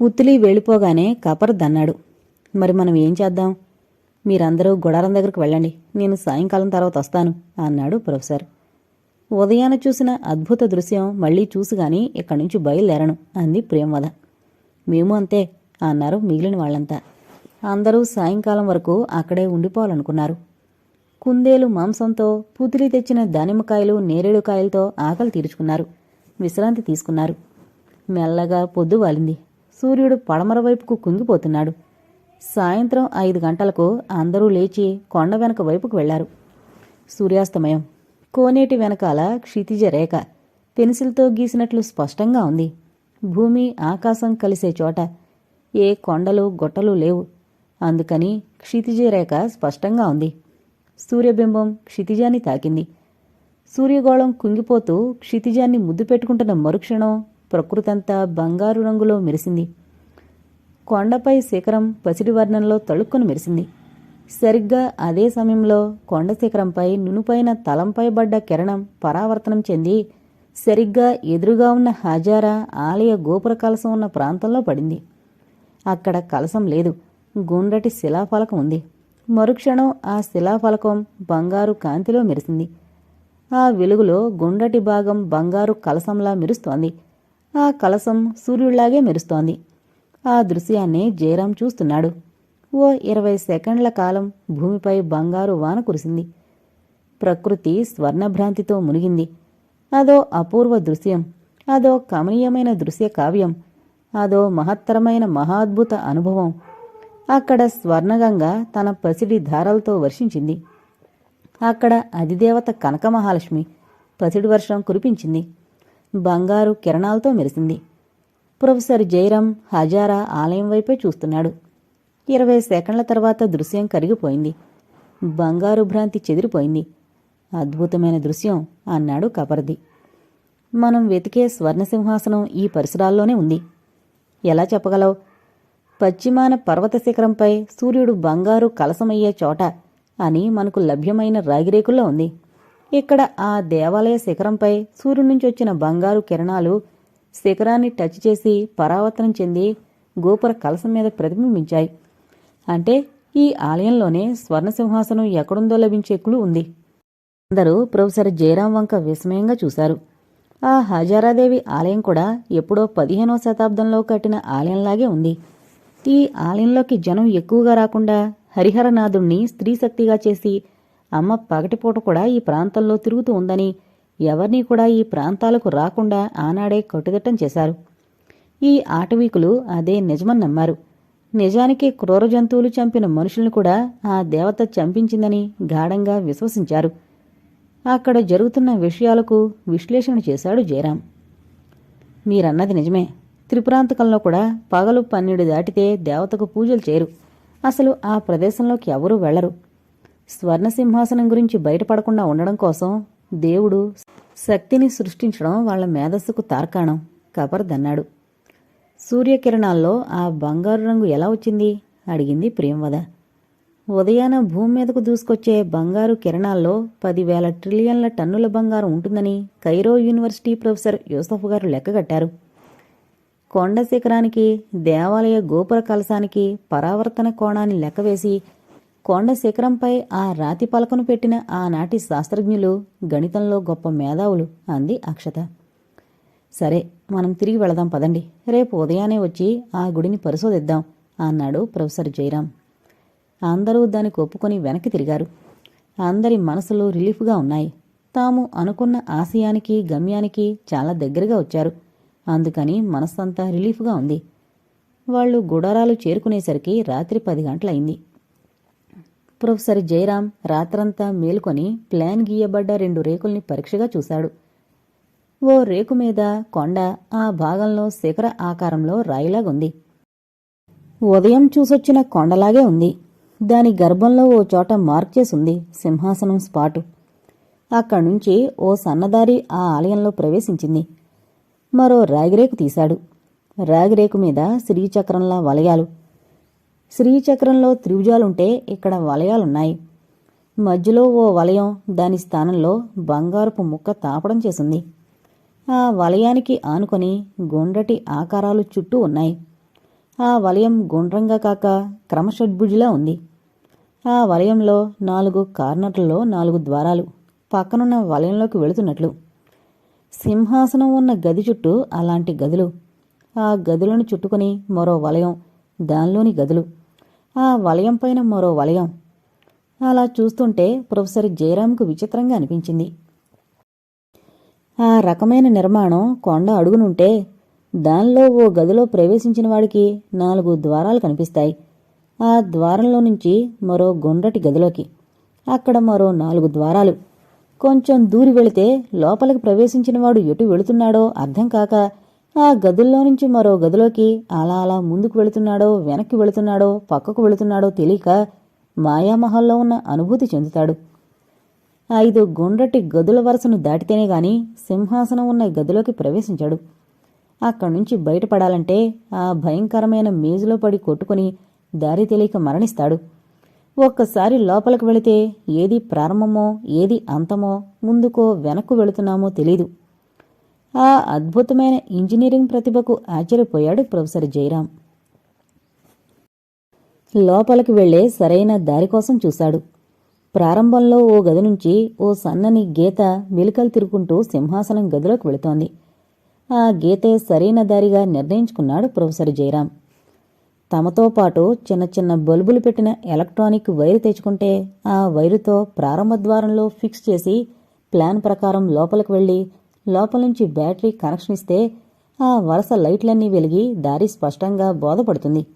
పుత్తిలి వెళ్ళిపోగానే కపర్ దన్నాడు. మరి మనం ఏం చేద్దాం? మీరందరూ గుడారం దగ్గరికి వెళ్ళండి. నేను సాయంకాలం తర్వాత వస్తాను అన్నాడు ప్రొఫెసర్. ఉదయాన చూసిన అద్భుత దృశ్యం మళ్ళీ చూసిగాని ఇక్కడి నుంచి బయలుదేరను అంది ప్రేమవద. మేము అంతే అన్నారు మిగిలిన వాళ్ళంతా. అందరూ సాయంకాలం వరకు అక్కడే ఉండిపోవాలనుకున్నారు. కుందేలు మాంసంతో పుతిలి తెచ్చిన దానిమ్మకాయలు నేరేడుకాయలతో ఆకలి తీర్చుకున్నారు. విశ్రాంతి తీసుకున్నారు. మెల్లగా పొద్దు వాలింది. సూర్యుడు పడమర వైపుకు కుంగిపోతున్నాడు. సాయంత్రం ఐదు గంటలకు అందరూ లేచి కొండ వెనక వైపుకు వెళ్ళారు. సూర్యాస్తమయం. కోనేటి వెనకాల క్షితిజ రేఖ. పెన్సిల్తో గీసినట్లు స్పష్టంగా ఉంది. భూమి ఆకాశం కలిసే చోట. ఏ కొండలు గొట్టలు లేవు. అందుకని క్షితిజ రేఖ స్పష్టంగా ఉంది. సూర్యబింబం క్షితిజాన్ని తాకింది. సూర్యగోళం కుంగిపోతూ క్షితిజాన్ని ముద్దు పెట్టుకుంటున్న మరుక్షణం ప్రకృతంతా బంగారు రంగులో మెరిసింది. కొండపై శిఖరం పసిడి వర్ణంలో తళుక్కును మెరిసింది. సరిగ్గా అదే సమయంలో కొండ శిఖరంపై నునుపైన తలంపై పడ్డ కిరణం పరావర్తనం చెంది సరిగ్గా ఎదురుగా ఉన్న హజారా ఆలయ గోపుర కలసం ఉన్న ప్రాంతంలో పడింది. అక్కడ కలసం లేదు. గుండ్రటి శిలాఫలకం ఉంది. మరుక్షణం ఆ శిలాఫలకం బంగారు కాంతిలో మెరిసింది. ఆ వెలుగులో గుండ్రటి భాగం బంగారు కలసంలా మెరుస్తోంది. ఆ కలసం సూర్యుళ్ళాగే మెరుస్తోంది. ఆ దృశ్యాన్ని జయరాం చూస్తున్నాడు. ఓ ఇరవై సెకండ్ల కాలం భూమిపై బంగారు వాన కురిసింది. ప్రకృతి స్వర్ణభ్రాంతితో మునిగింది. అదో అపూర్వ దృశ్యం అదో కమనీయమైన దృశ్య కావ్యం అదో మహత్తరమైన మహాద్భుత అనుభవం. అక్కడ స్వర్ణగంగ తన పసిడి ధారలతో వర్షించింది. అక్కడ అధిదేవత కనక మహాలక్ష్మి పసిడి వర్షం కురిపించింది. బంగారు కిరణాలతో మెరిసింది. ప్రొఫెసర్ జయరాం హజారా ఆలయం వైపే చూస్తున్నాడు. ఇరవై సెకండ్ల తర్వాత దృశ్యం కరిగిపోయింది. బంగారు భ్రాంతి చెదిరిపోయింది. అద్భుతమైన దృశ్యం అన్నాడు కపర్ది. మనం వెతికే స్వర్ణసింహాసనం ఈ పరిసరాల్లోనే ఉంది. ఎలా చెప్పగలవు? పశ్చిమాన పర్వత శిఖరంపై సూర్యుడు బంగారు కలసమయ్యే చోట అని మనకు లభ్యమైన రాగిరేకుల్లో ఉంది. ఇక్కడ ఆ దేవాలయ శిఖరంపై సూర్యుడి నుంచి వచ్చిన బంగారు కిరణాలు శిఖరాన్ని టచ్ చేసి పరావర్తనం చెంది గోపుర కలసం మీద ప్రతిబింబించాయి. అంటే ఈ ఆలయంలోనే స్వర్ణసింహాసనం ఎక్కడుందో లభించే క్లూ ఉంది. అందరూ ప్రొఫెసర్ జయరాం వంక విస్మయంగా చూశారు. ఆ హజారాదేవి ఆలయం కూడా ఎప్పుడో పదిహేనో శతాబ్దంలో కట్టిన ఆలయంలాగే ఉంది. ఈ ఆలయంలోకి జనం ఎక్కువగా రాకుండా హరిహరనాథుణ్ణి స్త్రీశక్తిగా చేసి అమ్మ పగటిపూట కూడా ఈ ప్రాంతంలో తిరుగుతూ ఉందని ఎవరినీ కూడా ఈ ప్రాంతాలకు రాకుండా ఆనాడే కట్టుదిట్టం చేశారు. ఈ ఆటవీకులు అదే నిజమని నమ్మారు. నిజానికి క్రూర జంతువులు చంపిన మనుషుల్ని కూడా ఆ దేవత చంపించిందని గాఢంగా విశ్వసించారు. అక్కడ జరుగుతున్న విషయాలకు విశ్లేషణ చేశాడు జయరాం. మీరన్నది నిజమే. త్రిపురాంతకంలో కూడా పగలు పన్నెండు దాటితే దేవతకు పూజలు చేయరు. అసలు ఆ ప్రదేశంలోకి ఎవరూ వెళ్ళరు స్వర్ణసింహాసనం గురించి బయటపడకుండా ఉండడం కోసం దేవుడు శక్తిని సృష్టించడం వాళ్ళ మేధస్సుకు తార్కాణం కబర్దన్నాడు. సూర్యకిరణాల్లో ఆ బంగారు రంగు ఎలా వచ్చింది? అడిగింది ప్రియంవద ఉదయాన భూమి మీదకు దూసుకొచ్చే బంగారు కిరణాల్లో పదివేల ట్రిలియన్ల టన్నుల బంగారం ఉంటుందని కైరో యూనివర్సిటీ ప్రొఫెసర్ యూసఫ్ గారు లెక్కగట్టారు కొండ శిఖరానికి దేవాలయ గోపుర కలశానికి పరావర్తన కోణాన్ని లెక్కవేసి కొండ శిఖరంపై ఆ రాతి పలకను పెట్టిన ఆనాటి శాస్త్రజ్ఞులు గణితంలో గొప్ప మేధావులు అంది అక్షత. సరే మనం తిరిగి వెళదాం పదండి. రేపు ఉదయాన్నే వచ్చి ఆ గుడిని పరిశోధిద్దాం అన్నాడు ప్రొఫెసర్ జయరాం. అందరూ దానికి ఒప్పుకొని వెనక్కి తిరిగారు. అందరి మనసులో రిలీఫ్గా ఉన్నాయి. తాము అనుకున్న ఆశయానికి గమ్యానికి చాలా దగ్గరగా వచ్చారు. అందుకని మనస్సంతా రిలీఫ్గా ఉంది. వాళ్ళు గుడారాలు చేరుకునేసరికి రాత్రి పది గంటలయింది ప్రొఫెసర్ జయరాం రాత్రంతా మేలుకొని ప్లాన్ గీయబడ్డ రెండు రేకుల్ని పరీక్షగా చూశాడు. ఓ రేకు మీద కొండ ఆ భాగంలో శిఖర ఆకారంలో రాయిలాగుంది. ఉదయం చూసొచ్చిన కొండలాగే ఉంది. దాని గర్భంలో ఓ చోట మార్క్ చేసుంది సింహాసనం స్పాటు. అక్కడ్నుంచి ఓ సన్నదారి ఆ ఆలయంలో ప్రవేశించింది. మరో రాగిరేకు తీశాడు. రాగిరేకు మీద శ్రీచక్రంలా వలయాలు. శ్రీచక్రంలో త్రిభుజాలుంటే ఇక్కడ వలయాలున్నాయి. మధ్యలో ఓ వలయం దాని స్థానంలో బంగారపు ముక్క తాపడం చేసింది. ఆ వలయానికి ఆనుకొని గుండ్రటి ఆకారాలు చుట్టూ ఉన్నాయి. ఆ వలయం గుండ్రంగా కాక క్రమషడ్భుజిలా ఉంది. ఆ వలయంలో నాలుగు కార్నర్లలో నాలుగు ద్వారాలు పక్కనున్న వలయంలోకి వెళుతున్నట్లు. సింహాసనం ఉన్న గది చుట్టూ అలాంటి గదులు. ఆ గదులను చుట్టుకొని మరో వలయం దానిలోని గదులు. ఆ వలయం పైన మరో వలయం. అలా చూస్తుంటే ప్రొఫెసర్ జయరాంకు విచిత్రంగా అనిపించింది. ఆ రకమైన నిర్మాణం కొండ అడుగునుంటే దానిలో ఓ గదిలో ప్రవేశించిన వాడికి నాలుగు ద్వారాలు కనిపిస్తాయి. ఆ ద్వారంలో నుంచి మరో గుండ్రటి గదిలోకి అక్కడ మరో నాలుగు ద్వారాలు. కొంచెం దూరి వెళితే లోపలికి ప్రవేశించిన వాడు ఎటు వెళుతున్నాడో అర్థం కాక ఆ గదుల్లో నుంచి మరో గదిలోకి అలా అలా ముందుకు వెళుతున్నాడో వెనక్కి వెళుతున్నాడో పక్కకు వెళుతున్నాడో తెలియక మాయామహల్లో ఉన్న అనుభూతి చెందుతాడు. ఐదు గుండ్రటి గదుల వరుసను దాటితేనే గాని సింహాసనం ఉన్న గదిలోకి ప్రవేశించాడు. అక్కడి నుంచి బయటపడాలంటే ఆ భయంకరమైన మేజులో పడి కొట్టుకుని దారి తెలియక మరణిస్తాడు. ఒక్కసారి లోపలికి వెళితే ఏది ప్రారంభమో ఏది అంతమో ముందుకో వెనక్కు వెళుతున్నామో తెలీదు. ఆ అద్భుతమైన ఇంజనీరింగ్ ప్రతిభకు ఆశ్చర్యపోయాడు ప్రొఫెసర్ జయరాం. లోపలికి వెళ్ళే సరైన దారి కోసం చూశాడు. ప్రారంభంలో ఓ గది నుంచి ఓ సన్నని గీత మెలికలు తిరుగుకుంటూ సింహాసనం గదిలోకి వెళుతోంది. ఆ గీతే సరైన దారిగా నిర్ణయించుకున్నాడు ప్రొఫెసర్ జయరాం. తమతో పాటు చిన్న చిన్న బల్బులు పెట్టిన ఎలక్ట్రానిక్ వైరు తెచ్చుకుంటే ఆ వైరుతో ప్రారంభ ద్వారంలో ఫిక్స్ చేసి ప్లాన్ ప్రకారం లోపలికి వెళ్ళి లోపల నుంచి బ్యాటరీ కనెక్షన్ ఇస్తే ఆ వరుస లైట్లన్నీ వెలిగి దారి స్పష్టంగా బోధపడుతుంది.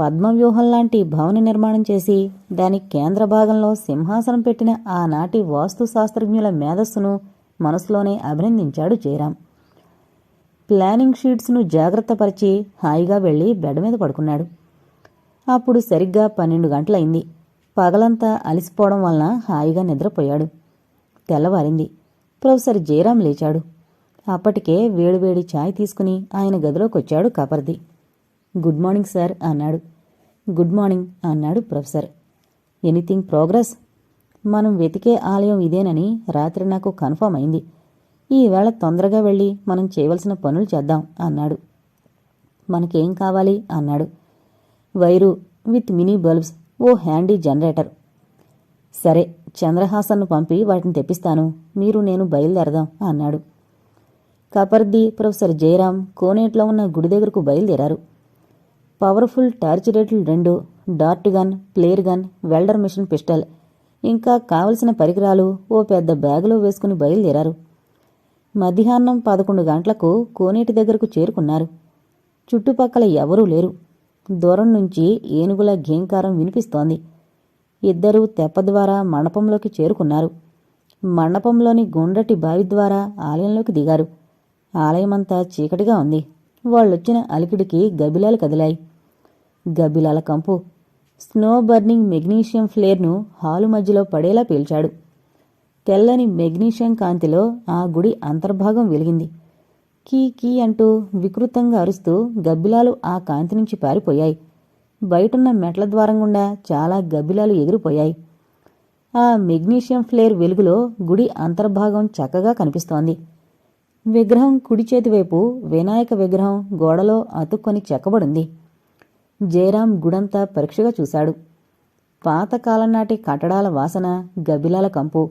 పద్మవ్యూహం లాంటి భవన నిర్మాణం చేసి దాని కేంద్ర భాగంలో సింహాసనం పెట్టిన ఆనాటి వాస్తు శాస్త్రజ్ఞుల మేధస్సును మనసులోనే అభినందించాడు జయరాం. ప్లానింగ్ షీట్స్ను జాగ్రత్తపరిచి హాయిగా వెళ్ళి బెడ్ మీద పడుకున్నాడు. అప్పుడు సరిగ్గా పన్నెండు గంటలైంది. పగలంతా అలసిపోవడం వలన హాయిగా నిద్రపోయాడు. తెల్లవారింది. ప్రొఫెసర్ జయరాం లేచాడు. అప్పటికే వేడివేడి ఛాయ్ తీసుకుని ఆయన గదిలోకి వచ్చాడు కాపర్ది. గుడ్ మార్నింగ్ సార్ అన్నాడు. గుడ్ మార్నింగ్ అన్నాడు ప్రొఫెసర్. Anything progress? మనం వెతికే ఆలయం ఇదేనని రాత్రి నాకు కన్ఫర్మ్ అయింది. ఈవేళ తొందరగా వెళ్ళి మనం చేయవలసిన పనులు చేద్దాం అన్నాడు. మనకేం కావాలి అన్నాడు. వైరు విత్ మినీ బల్బ్స్ ఓ హ్యాండీ జనరేటర్. సరే చంద్రహాసన్ను పంపి వాటిని తెప్పిస్తాను. మీరు నేను బయలుదేరదాం అన్నాడు. కపర్ది ప్రొఫెసర్ జయరాం కోనేట్లో ఉన్న గుడి దగ్గరకు బయలుదేరారు. పవర్ఫుల్ టార్చ్ రేట్లు రెండు dart gun player gun welder machine pistol ఇంకా కావలసిన పరికరాలు ఓ పెద్ద బ్యాగులో వేసుకుని బయలుదేరారు. మధ్యాహ్నం పదకొండు గంటలకు కోనేటి దగ్గరకు చేరుకున్నారు. చుట్టుపక్కల ఎవరూ లేరు. దూరం నుంచి ఏనుగుల ఘేంకారం వినిపిస్తోంది. ఇద్దరూ తెప్ప ద్వారా మండపంలోకి చేరుకున్నారు. మండపంలోని గుండ్రటి బావి ద్వారా ఆలయంలోకి దిగారు. ఆలయమంతా చీకటిగా ఉంది. వాళ్ళొచ్చిన అలికిడికి గబిలాలు కదిలాయి. గబిలాల కంపు. స్నో బర్నింగ్ మెగ్నీషియం ఫ్లేర్ను హాలు మధ్యలో పడేలా పీల్చాడు. తెల్లని మెగ్నీషియం కాంతిలో ఆ గుడి అంతర్భాగం వెలిగింది. కీ కీ అంటూ వికృతంగా అరుస్తూ గబ్బిలాలు ఆ కాంతి నుంచి పారిపోయాయి. బయటున్న మెట్ల ద్వారం గుండా చాలా గబ్బిలాలు ఎగిరిపోయాయి. ఆ మెగ్నీషియం ఫ్లేర్ వెలుగులో గుడి అంతర్భాగం చక్కగా కనిపిస్తోంది. విగ్రహం కుడి చేతివైపు వినాయక విగ్రహం గోడలో అతుక్కొని చెక్కబడింది. జయరాం గుడంతా పరీక్షగా చూశాడు. పాతకాలం నాటి కట్టడాల వాసన గబ్బిలాల కంపు.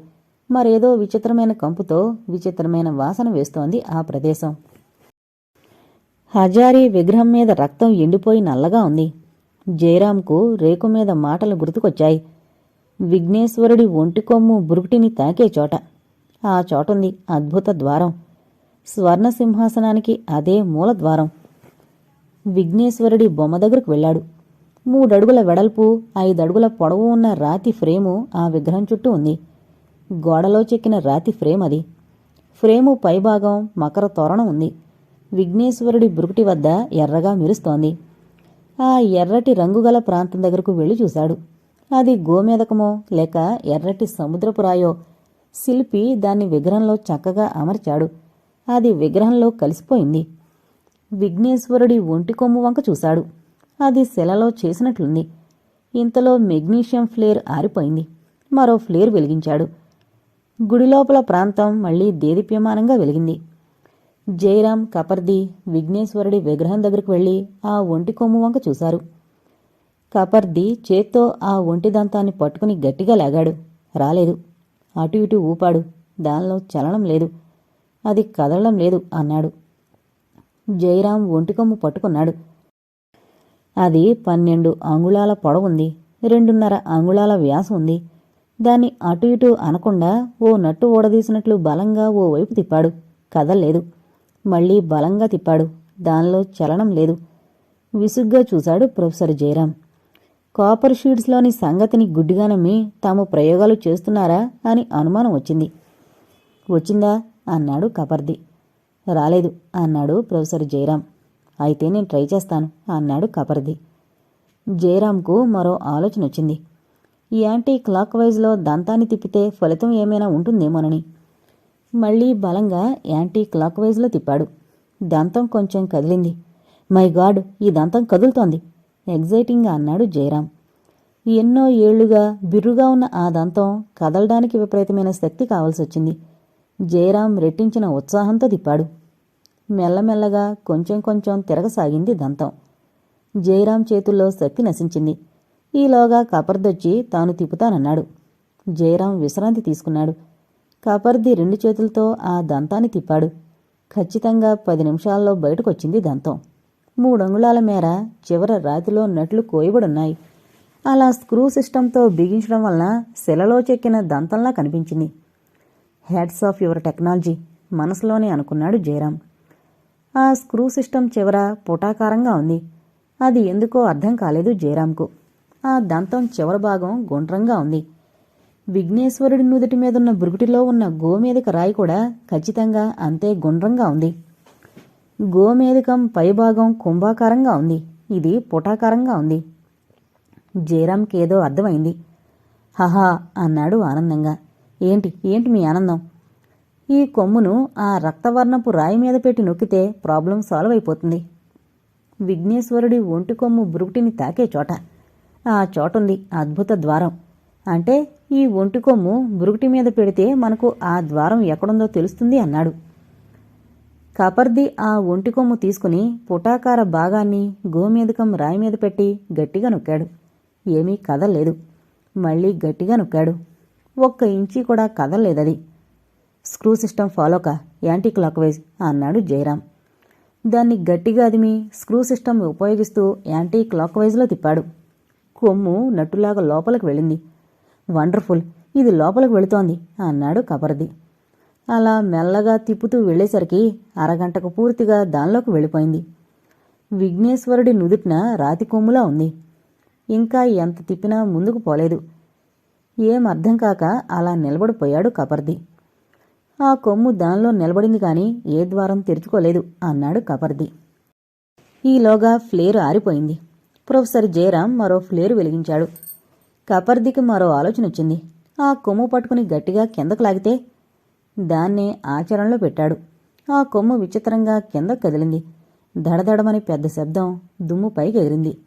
మరేదో విచిత్రమైన కంపుతో విచిత్రమైన వాసన వేస్తోంది ఆ ప్రదేశం. హజారీ విగ్రహం మీద రక్తం ఎండిపోయి నల్లగా ఉంది. జయరాంకు రేకు మీద మాటలు గుర్తుకొచ్చాయి. విఘ్నేశ్వరుడి ఒంటి కొమ్ము బురుకుటిని తాకే చోట. ఆ చోటుంది అద్భుత ద్వారం. స్వర్ణ సింహాసనానికి అదే మూల ద్వారం. విఘ్నేశ్వరుడి బొమ్మ దగ్గరకు వెళ్ళాడు. మూడడుగుల వెడల్పు ఐదడుగుల పొడవు ఉన్న రాతి ఫ్రేము ఆ విగ్రహం చుట్టూ ఉంది. గోడలో చెక్కిన రాతి ఫ్రేమ్ అది. ఫ్రేము పైభాగం మకర తోరణం ఉంది. విఘ్నేశ్వరుడి బురుకుటి వద్ద ఎర్రగా మెరుస్తోంది. ఆ ఎర్రటి రంగుగల ప్రాంతం దగ్గరకు వెళ్ళి చూశాడు. అది గోమేదకమో లేక ఎర్రటి సముద్రపు రాయో? శిల్పి దాన్ని విగ్రహంలో చక్కగా అమర్చాడు. అది విగ్రహంలో కలిసిపోయింది. విఘ్నేశ్వరుడి ఒంటి కొమ్ము వంక చూశాడు. అది శిలలో చేసినట్లుంది. ఇంతలో మెగ్నీషియం ఫ్లేర్ ఆరిపోయింది. మరో ఫ్లేర్ వెలిగించాడు. గుడి లోపల ప్రాంతం మళ్ళీ దేదీప్యమానంగా వెలిగింది. జయరాం కపర్ది విఘ్నేశ్వరుడి విగ్రహం దగ్గరికి వెళ్ళి ఆ ఒంటి కొమ్ము వంక చూశారు. కపర్ది చేత్తో ఆ ఒంటి దంతాన్ని పట్టుకుని గట్టిగా లాగాడు. రాలేదు. అటు ఇటు ఊపాడు. దానిలో చలనం లేదు. అది కదలడం లేదు అన్నాడు. జయరాం ఒంటికొమ్ము పట్టుకున్నాడు. అది పన్నెండు అంగుళాల పొడవుంది రెండున్నర అంగుళాల వ్యాసం ఉంది. దాన్ని అటు ఇటు అనకుండా ఓ నట్టు ఓడదీసినట్లు బలంగా ఓ వైపు తిప్పాడు. కదల్లేదు. మళ్ళీ బలంగా తిప్పాడు. దానిలో చలనం లేదు. విసుగ్గా చూశాడు ప్రొఫెసర్ జయరాం. కాపర్ షీట్స్లోని సంగతిని గుడ్డిగా నమ్మి తాము ప్రయోగాలు చేస్తున్నారా అని అనుమానం వచ్చింది. వచ్చిందా? అన్నాడు కపర్ది. రాలేదు అన్నాడు ప్రొఫెసర్ జయరాం. అయితే నేను ట్రై చేస్తాను అన్నాడు కపర్ది. జయరాంకు మరో ఆలోచన వచ్చింది ఈ యాంటీ క్లాక్ వైజ్లో దంతాన్ని తిప్పితే ఫలితం ఏమైనా ఉంటుందేమోనని. మళ్ళీ బలంగా యాంటీ క్లాక్ వైజ్లో తిప్పాడు. దంతం కొంచెం కదిలింది. మై గాడ్ ఈ దంతం కదులుతోంది. ఎగ్జైటింగ్గా అన్నాడు జయరాం. ఎన్నో ఏళ్ళుగా బిర్రుగా ఉన్న ఆ దంతం కదలడానికి విపరీతమైన శక్తి కావాల్సి వచ్చింది జయరాం రెట్టించిన ఉత్సాహంతో తిప్పాడు. మెల్లమెల్లగా కొంచెం కొంచెం తిరగసాగింది దంతం. జయరాం చేతుల్లో శక్తి నశించింది. ఈలోగా కపర్దొచ్చి తాను తిప్పుతానన్నాడు. జయరాం విశ్రాంతి తీసుకున్నాడు. కపర్ది రెండు చేతులతో ఆ దంతాన్ని తిప్పాడు. ఖచ్చితంగా పది నిమిషాల్లో బయటకొచ్చింది దంతం. మూడంగుళాల మేర చివర రాతిలో నట్లు కోయబడున్నాయి. అలా స్క్రూ సిస్టంతో బిగించడం వలన శిలలో చెక్కిన దంతంలా కనిపించింది. హ్యాడ్స్ ఆఫ్ యువర్ టెక్నాలజీ మనసులోనే అనుకున్నాడు జయరాం. ఆ స్క్రూ సిస్టమ్ చివర పుటాకారంగా ఉంది. అది ఎందుకో అర్థం కాలేదు జయరాంకు. ఆ దంతం చివరి భాగం గుండ్రంగా ఉంది. విఘ్నేశ్వరుడి నుదుటి మీదున్న బురుగుటిలో ఉన్న గోమేదిక రాయి కూడా ఖచ్చితంగా అంతే గుండ్రంగా ఉంది. గోమేధికం పైభాగం కుంభాకారంగా ఉంది. ఇది పుటాకారంగా ఉంది. జయరామ్కేదో అర్థమైంది. హహా అన్నాడు ఆనందంగా. ఏంటి? ఏంటి మీ ఆనందం? ఈ కొమ్మును ఆ రక్తవర్ణపు రాయి మీద పెట్టి నొక్కితే ప్రాబ్లం సాల్వ్ అయిపోతుంది. విఘ్నేశ్వరుడి ఒంటి కొమ్ము బురుగుటిని తాకే చోట. ఆ చోటుంది అద్భుత ద్వారం. అంటే ఈ ఒంటి కొమ్ము బురుగుటి మీద పెడితే మనకు ఆ ద్వారం ఎక్కడుందో తెలుస్తుంది అన్నాడు. కపర్ది ఆ ఒంటి కొమ్ము తీసుకుని పుటాకార భాగాన్ని గోమేదకం రాయి మీద పెట్టి గట్టిగా నొక్కాడు. ఏమీ కదల్లేదు. మళ్ళీ గట్టిగా నొక్కాడు. ఒక్క ఇంచి కూడా కదలలేదది. స్క్రూ సిస్టమ్ ఫాలోక యాంటీ క్లాక్ వైజ్ అన్నాడు జయరాం. దాన్ని గట్టిగా అదిమి స్క్రూ సిస్టమ్ ఉపయోగిస్తూ యాంటీ క్లాక్ వైజ్లో తిప్పాడు. కొమ్ము నట్టులాగా లోపలికి వెళ్ళింది. వండర్ఫుల్ ఇది లోపలికి వెళుతోంది అన్నాడు కబర్ది. అలా మెల్లగా తిప్పుతూ వెళ్ళేసరికి అరగంటకు పూర్తిగా దానిలోకి వెళ్ళిపోయింది. విఘ్నేశ్వరుడి నుదుటిన రాతి కొమ్ములా ఉంది. ఇంకా ఎంత తిప్పినా ముందుకు పోలేదు. ఏం అర్థం కాక అలా నిలబడిపోయాడు కపర్ది ఆ కొమ్ము దానిలో నిలబడింది కాని ఏ ద్వారం తెరుచుకోలేదు అన్నాడు కబర్ది. ఈలోగా ఫ్లేరు ఆరిపోయింది. ప్రొఫెసర్ జయరాం మరో ఫ్లేరు వెలిగించాడు. కపర్దికి మరో ఆలోచన వచ్చింది. ఆ కొమ్ము పట్టుకుని గట్టిగా కిందకు లాగితే దాన్నే ఆచరణలో పెట్టాడు. ఆ కొమ్ము విచిత్రంగా కింద కదిలింది. దడదడమని పెద్ద శబ్దం దుమ్ము పైకి ఎగిరింది.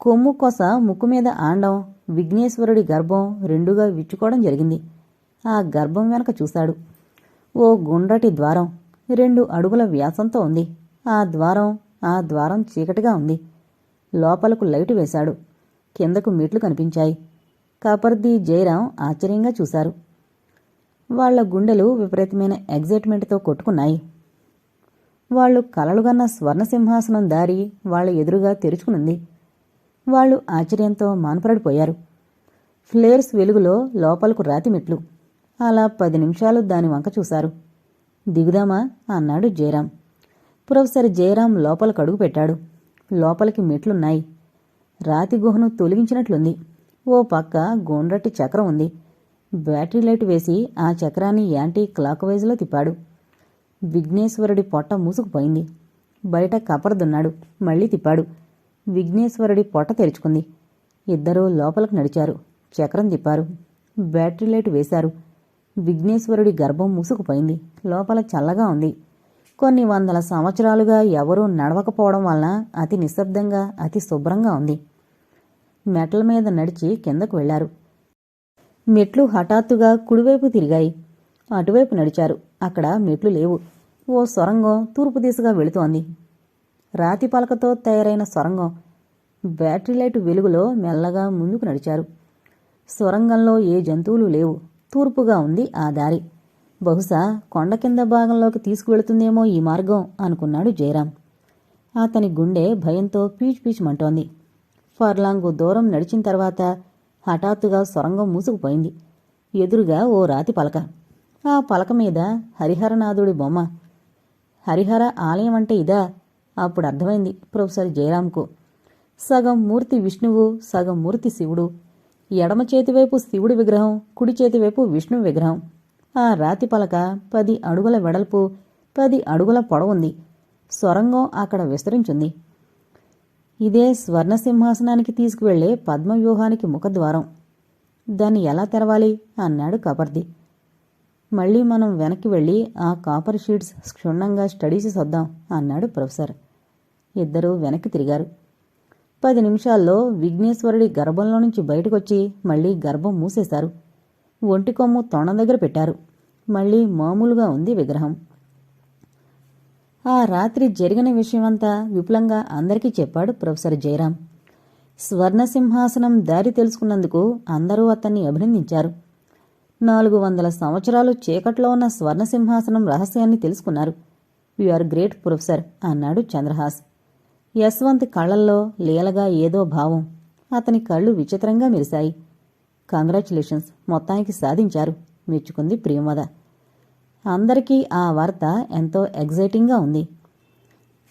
కొమ్ము కొస ముక్కు మీద ఆండం విఘ్నేశ్వరుడి గర్భం రెండుగా విచ్చుకోవడం జరిగింది. ఆ గర్భం వెనక చూశాడు. ఓ గుండ్రటి ద్వారం రెండు అడుగుల వ్యాసంతో ఉంది. ఆ ద్వారం ఆ ద్వారం చీకటిగా ఉంది. లోపలకు లైటు వేశాడు. కిందకు మెట్లు కనిపించాయి. కాపర్ది జయరాం ఆశ్చర్యంగా చూశారు. వాళ్ళ గుండెలు విపరీతమైన ఎగ్జైట్మెంట్తో కొట్టుకున్నాయి. వాళ్ళు కలలుగన్న స్వర్ణసింహాసనం దారి వాళ్ళ ఎదురుగా తెరుచుకునుంది. వాళ్ళు ఆశ్చర్యంతో మాన్పరడిపోయారు. ఫ్లేర్స్ వెలుగులో లోపలకు రాతి మెట్లు. అలా పది నిమిషాలు దాని వంక చూశారు. దిగుదామా అన్నాడు జయరాం. ప్రొఫెసర్ జయరాం లోపలకు అడుగు పెట్టాడు. లోపలికి మెట్లున్నాయి. రాతి గుహను తొలగించినట్లుంది. ఓ పక్క గోండ్రటి చక్రం ఉంది. బ్యాటరీ లైట్ వేసి ఆ చక్రాన్ని యాంటీ క్లాక్ వైజ్లో తిప్పాడు. విఘ్నేశ్వరుడి పొట్ట మూసుకుపోయింది. బయట కపరదున్నాడు మళ్ళీ తిప్పాడు. విఘ్నేశ్వరుడి పొట్ట తెరుచుకుంది. ఇద్దరూ లోపలికి నడిచారు. చక్రం తిప్పారు. బ్యాటరీ లైట్ వేశారు. విఘ్నేశ్వరుడి గర్భం మూసుకుపోయింది. లోపల చల్లగా ఉంది. కొన్ని వందల సంవత్సరాలుగా ఎవరూ నడవకపోవడం వలన అతి నిశ్శబ్దంగా అతి శుభ్రంగా ఉంది. మెట్ల మీద నడిచి కిందకు వెళ్ళారు. మెట్లు హఠాత్తుగా కుడివైపు తిరిగాయి. అటువైపు నడిచారు. అక్కడ మెట్లు లేవు. ఓ సొరంగం తూర్పు దిశగా వెళుతోంది. రాతి పలకతో తయారైన సొరంగం. బ్యాటరీ లైట్ వెలుగులో మెల్లగా ముందుకు నడిచారు. సొరంగంలో ఏ జంతువులు లేవు. తూర్పుగా ఉంది ఆ దారి. బహుశా కొండ కింద భాగంలోకి తీసుకువెళుతుందేమో ఈ మార్గం అనుకున్నాడు జయరాం. అతని గుండె భయంతో పీచ్ పీచుమంటోంది ఫర్లాంగు దూరం నడిచిన తర్వాత హఠాత్తుగా సొరంగం మూసుకుపోయింది. ఎదురుగా ఓ రాతి పలక. ఆ పలక మీద హరిహరనాథుడి బొమ్మ. హరిహర ఆలయం అంటే ఇదా? అప్పుడు అర్థమైంది ప్రొఫెసర్ జయరాంకు. సగం మూర్తి విష్ణువు సగం మూర్తి శివుడు. ఎడమ చేతివైపు శివుడి విగ్రహం కుడి చేతివైపు విష్ణు విగ్రహం. ఆ రాతి పలక పది అడుగుల వెడల్పు పది అడుగుల పొడవుంది సొరంగం అక్కడ విస్తరించుంది. ఇదే స్వర్ణసింహాసనానికి తీసుకువెళ్ళే పద్మవ్యూహానికి ముఖద్వారం. దాన్ని ఎలా తెరవాలి? అన్నాడు కబర్ది. మళ్ళీ మనం వెనక్కి వెళ్ళి ఆ కాపర్ షీట్స్ క్షుణ్ణంగా స్టడీ చేసొద్దాం అన్నాడు ప్రొఫెసర్. ఇద్దరూ వెనక్కి తిరిగారు. పది నిమిషాల్లో విఘ్నేశ్వరుడి గర్భంలో నుంచి బయటకొచ్చి మళ్ళీ గర్భం మూసేశారు. ఒంటికొమ్ము తొణం దగ్గర పెట్టారు. మళ్ళీ మామూలుగా ఉంది విగ్రహం. ఆ రాత్రి జరిగిన విషయమంతా విపులంగా అందరికీ చెప్పాడు ప్రొఫెసర్ జయరాం. స్వర్ణసింహాసనం దారి తెలుసుకున్నందుకు అందరూ అతన్ని అభినందించారు. నాలుగు వందల సంవత్సరాలు చీకట్లో ఉన్న స్వర్ణసింహాసనం రహస్యాన్ని తెలుసుకున్నారు. ఆర్ గ్రేట్ ప్రొఫెసర్ అన్నాడు చంద్రహాస్. యశ్వంత్ కళ్ళల్లో లీలగా ఏదో భావం. అతని కళ్ళు విచిత్రంగా మెరిశాయి. కంగ్రాచులేషన్స్ మొత్తానికి సాధించారు. మెచ్చుకుంది ప్రియమద. అందరికీ ఆ వార్త ఎంతో ఎగ్జైటింగ్గా ఉంది.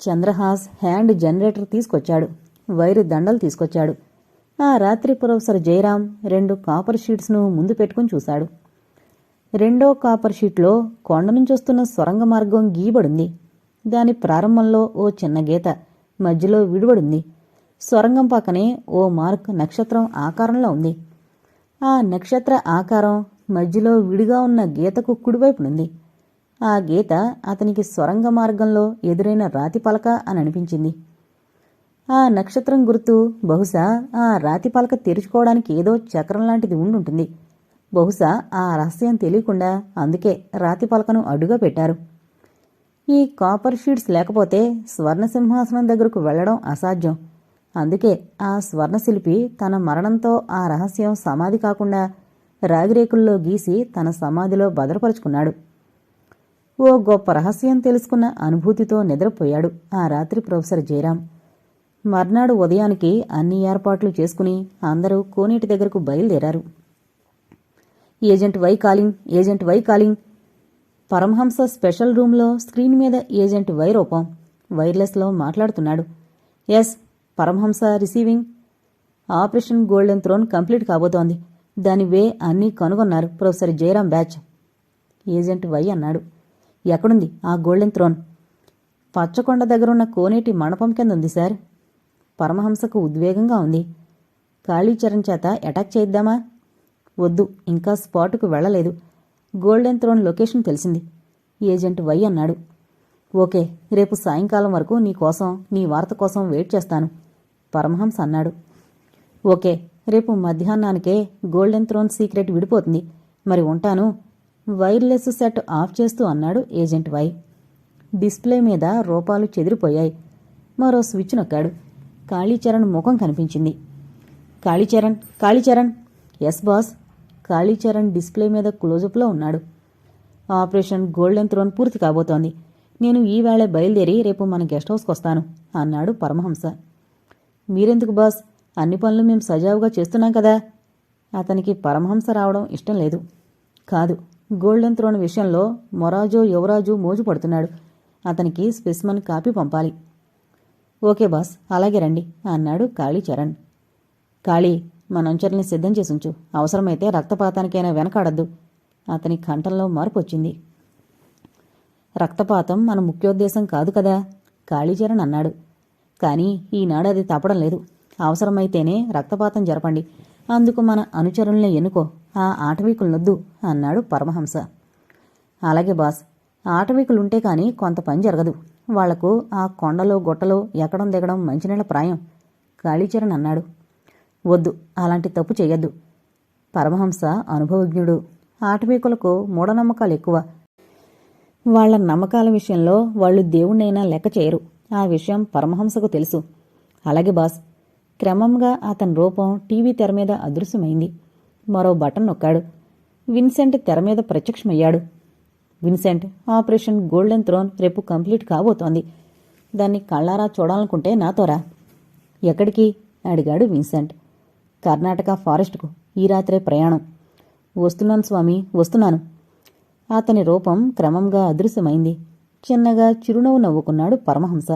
చంద్రహాస్ హ్యాండ్ జనరేటర్ తీసుకొచ్చాడు. వైరు దండలు తీసుకొచ్చాడు. ఆ రాత్రి ప్రొఫెసర్ జయరాం రెండు కాపర్ షీట్స్ను ముందు పెట్టుకుని చూశాడు. రెండో కాపర్ షీట్లో కొండ నుంచి వస్తున్న సొరంగ మార్గం గీయబడింది. దాని ప్రారంభంలో ఓ చిన్న గీత మధ్యలో విడిబడింది సొరంగం పక్కనే ఓ మార్క్ నక్షత్రం ఆకారంలో ఉంది. ఆ నక్షత్ర ఆకారం మధ్యలో విడిగా ఉన్న గీతకు కుడివైపునుంది. ఆ గీత అతనికి సొరంగ మార్గంలో ఎదురైన రాతి పలక అని అనిపించింది. ఆ నక్షత్రం గుర్తు బహుశా ఆ రాతి పలక తెరుచుకోవడానికి ఏదో చక్రం లాంటిది ఉండుంటుంది. బహుశా ఆ రహస్యం తెలియకుండా అందుకే రాతి పలకను అడుగా పెట్టారు. ఈ కాపర్ షీట్స్ లేకపోతే స్వర్ణసింహాసనం దగ్గరకు వెళ్ళడం అసాధ్యం. అందుకే ఆ స్వర్ణశిల్పి తన మరణంతో ఆ రహస్యం సమాధి కాకుండా రాగిరేకుల్లో గీసి తన సమాధిలో భద్రపరుచుకున్నాడు. ఓ గొప్ప రహస్యం తెలుసుకున్న అనుభూతితో నిద్రపోయాడు ఆ రాత్రి ప్రొఫెసర్ జయరాం. మర్నాడు ఉదయానికి అన్ని ఏర్పాట్లు చేసుకుని అందరూ కోనేటి దగ్గరకు బయలుదేరారు. Agent Y calling agent Y calling. Paramahamsa special రూమ్లో స్క్రీన్ మీద ఏజెంట్ వై రూపం వైర్లెస్లో మాట్లాడుతున్నాడు. Yes Paramahamsa receiving operation golden throne complete కాబోతోంది. దాని వే అన్నీ కనుగొన్నారు. Professor Jayaram batch. Agent Y అన్నాడు. ఎక్కడుంది ఆ గోల్డెన్ థ్రోన్? పచ్చకొండ దగ్గరున్న కోనేటి మండపం కింద ఉంది సార్. పరమహంసకు ఉద్వేగంగా ఉంది. కాళీచరణ్ చేత అటాక్ చేద్దామా వద్దు ఇంకా స్పాటుకు వెళ్ళలేదు. గోల్డెన్ థ్రోన్ లొకేషన్ తెలిసింది. ఏజెంట్ వై అన్నాడు. ఓకే రేపు సాయంకాలం వరకు నీ కోసం నీ వార్త కోసం వెయిట్ చేస్తాను. పరమహంస అన్నాడు. ఓకే రేపు మధ్యాహ్నానికే గోల్డెన్ థ్రోన్ సీక్రెట్ విడిపోతుంది. మరి ఉంటాను. వైర్లెస్ సెట్ ఆఫ్ చేస్తూ అన్నాడు ఏజెంట్ వై డిస్ప్లే మీద రూపాలు చెదిరిపోయాయి. మరో స్విచ్ నొక్కాడు. కాళీచరణ్ ముఖం కనిపించింది. Kalicharan Kalicharan. Yes boss Kalicharan display మీద క్లోజప్లో ఉన్నాడు. ఆపరేషన్ గోల్డెన్ థ్రోన్ పూర్తి కాబోతోంది. నేను ఈవేళ బయలుదేరి రేపు మన గెస్ట్ హౌస్కి వస్తాను అన్నాడు పరమహంస. మీరెందుకు బాస్? అన్ని పనులు మేము సజావుగా చేస్తున్నాం కదా. అతనికి పరమహంస రావడం ఇష్టం లేదు. కాదు గోల్డెన్ త్రోన్ విషయంలో మొరాజో యువరాజు మోజు పడుతున్నాడు. అతనికి స్పెసిమన్ కాపీ పంపాలి. ఓకే బాస్ అలాగే రండి అన్నాడు కాళీచరణ్ కాళీ మన సిద్ధం చేసుంచు. అవసరమైతే రక్తపాతానికైనా వెనకాడద్దు. అతని కంఠంలో మార్పు వచ్చింది. రక్తపాతం మన ముఖ్యోద్దేశం కాదు కదా కాళీచరణ్ అన్నాడు. కానీ ఈనాడు అది తప్పడం లేదు. అవసరమైతేనే రక్తపాతం జరపండి. అందుకు మన అనుచరుల్ని ఎన్నుకో. ఆ ఆటవీకులనొద్దు అన్నాడు పరమహంస. అలాగే బాస్ ఆటవీకులుంటే కానీ కొంత పని జరగదు. వాళ్ళకు ఆ కొండలో గుట్టలో ఎక్కడం దిగడం మంచినీళ్ళ ప్రాయం. కాళీచరణ్ అన్నాడు. వద్దు అలాంటి తప్పు చేయొద్దు పరమహంస అనుభవజ్ఞుడు. ఆటవీకులకు మూఢనమ్మకాలు ఎక్కువ. వాళ్ళ నమ్మకాల విషయంలో వాళ్ళు దేవుణ్ణైనా లెక్క చేయరు. ఆ విషయం పరమహంసకు తెలుసు. అలాగే బాస్ క్రమంగా అతని రూపం టీవీ తెర మీద అదృశ్యమైంది. మరో బటన్ నొక్కాడు. విన్సెంట్ తెర మీద ప్రత్యక్షమయ్యాడు. విన్సెంట్ ఆపరేషన్ గోల్డెన్ థ్రోన్ రేపు కంప్లీట్ కాబోతోంది. దాన్ని కళ్ళారా చూడాలనుకుంటే నాతోరా? ఎక్కడికి? అడిగాడు విన్సెంట్. కర్ణాటక ఫారెస్ట్కు. ఈ రాత్రే ప్రయాణం. వస్తున్నాను స్వామి వస్తున్నాను. అతని రూపం క్రమంగా అదృశ్యమైంది. చిన్నగా చిరునవ్వు నవ్వుకున్నాడు పరమహంస.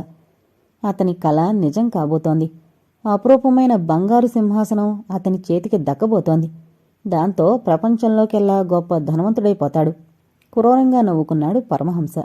అతని కళ నిజం కాబోతోంది. అపురూపమైన బంగారు సింహాసనం అతని చేతికి దక్కబోతోంది. దాంతో ప్రపంచంలోకెల్లా గొప్ప ధనవంతుడైపోతాడు. క్రూరంగా నవ్వుకున్నాడు పరమహంస.